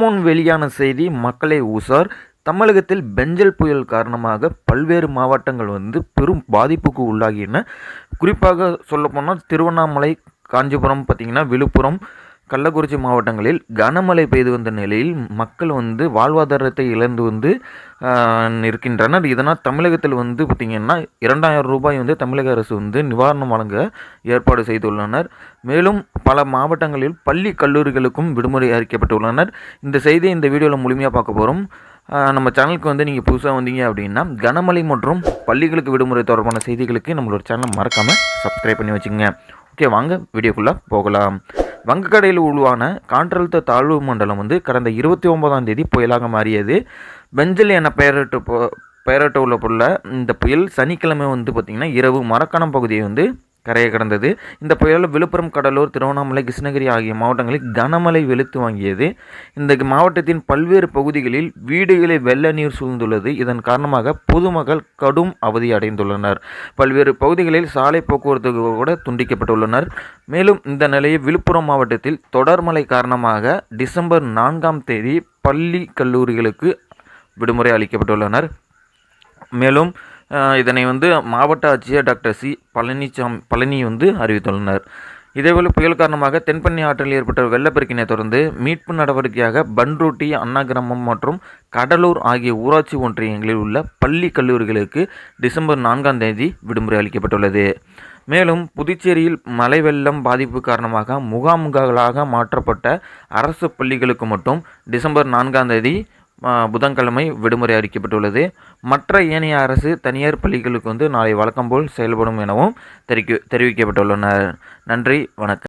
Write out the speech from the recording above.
முன் வெளியான செய்தி மக்களை உசார். தமிழகத்தில் பெஞ்சல் புயல் காரணமாக பல்வேறு மாவட்டங்கள் வந்து பெரும் பாதிப்புக்கு உள்ளாகின. குறிப்பாக சொல்லப்போனால் திருவண்ணாமலை காஞ்சிபுரம் பார்த்திங்கன்னா விழுப்புரம் கள்ளக்குறிச்சி மாவட்டங்களில் கனமழை பெய்து வந்த நிலையில் மக்கள் வந்து வாழ்வாதாரத்தை இழந்து வந்து இருக்கின்றனர் இதனால் தமிழகத்தில் வந்து பார்த்திங்கன்னா இரண்டாயிரம் ரூபாய் வந்து தமிழக அரசு வந்து நிவாரணம் வழங்க ஏற்பாடு செய்துள்ளனர். மேலும் பல மாவட்டங்களில் பள்ளி கல்லூரிகளுக்கும் விடுமுறை அறிக்கப்பட்டுள்ளனர் இந்த செய்தியை இந்த வீடியோவில் முழுமையாக பார்க்க போகிறோம் நம்ம சேனலுக்கு வந்து நீங்கள் புதுசாக வந்தீங்க அப்படின்னா கனமழை மற்றும் பள்ளிகளுக்கு விடுமுறை தொடர்பான செய்திகளுக்கு நம்மளோட சேனலை மறக்காமல் சப்ஸ்கிரைப் பண்ணி வச்சுங்க ஓகே வாங்க வீடியோக்குள்ளே போகலாம். வங்கக்கடையில் உருவான காற்றழுத்த தாழ்வு மண்டலம் வந்து கடந்த இருபத்தி ஒன்பதாம் தேதி புயலாக மாறியது. பெஞ்சல் என பெயரிட்டு போ பெயரிட்டு உள்ள இந்த புயல் சனிக்கிழமை வந்து பார்த்திங்கன்னா இரவு மரக்கணம் பகுதியை வந்து கரையை கடந்தது. இந்த புயலில் விழுப்புரம் கடலூர் திருவண்ணாமலை கிருஷ்ணகிரி ஆகிய மாவட்டங்களில் கனமழை வெளுத்து வாங்கியது. இந்த மாவட்டத்தின் பல்வேறு பகுதிகளில் வீடுகளை வெள்ள நீர் சூழ்ந்துள்ளது. இதன் காரணமாக பொதுமக்கள் கடும் அவதி அடைந்துள்ளனர். பல்வேறு பகுதிகளில் சாலை போக்குவரத்து கூட துண்டிக்கப்பட்டுள்ளனர். மேலும் இந்த நிலையில் விழுப்புரம் மாவட்டத்தில் தொடர்மழை காரணமாக டிசம்பர் நான்காம் தேதி பள்ளி கல்லூரிகளுக்கு விடுமுறை அளிக்கப்பட்டுள்ளனர். மேலும் இதனை வந்து மாவட்ட ஆட்சியர் டாக்டர் சி பழனிசாமி பழனி வந்து அறிவித்துள்ளனர். இதேபோல் புயல் காரணமாக தென்பண்ணி ஆற்றில் ஏற்பட்ட வெள்ளப்பெருக்கினை தொடர்ந்து மீட்பு நடவடிக்கையாக பன்ருட்டி அண்ணா கிராமம் மற்றும் கடலூர் ஆகிய ஊராட்சி ஒன்றியங்களில் உள்ள பள்ளி கல்லூரிகளுக்கு டிசம்பர் நான்காம் தேதி விடுமுறை அளிக்கப்பட்டுள்ளது. மேலும் புதுச்சேரியில் மழை வெள்ளம் பாதிப்பு காரணமாக முகாம்களாக மாற்றப்பட்ட அரசு பள்ளிகளுக்கு மட்டும் டிசம்பர் நான்காம் தேதி புதன்கிழமை விடுமுறை அறிவிக்கப்பட்டுள்ளது. மற்ற ஏனைய அரசு தனியார் பள்ளிகளுக்கு வந்து நாளை வழக்கம் போல் செயல்படும் எனவும் தெரிவிக்கப்பட்டுள்ளனர். நன்றி வணக்கம்.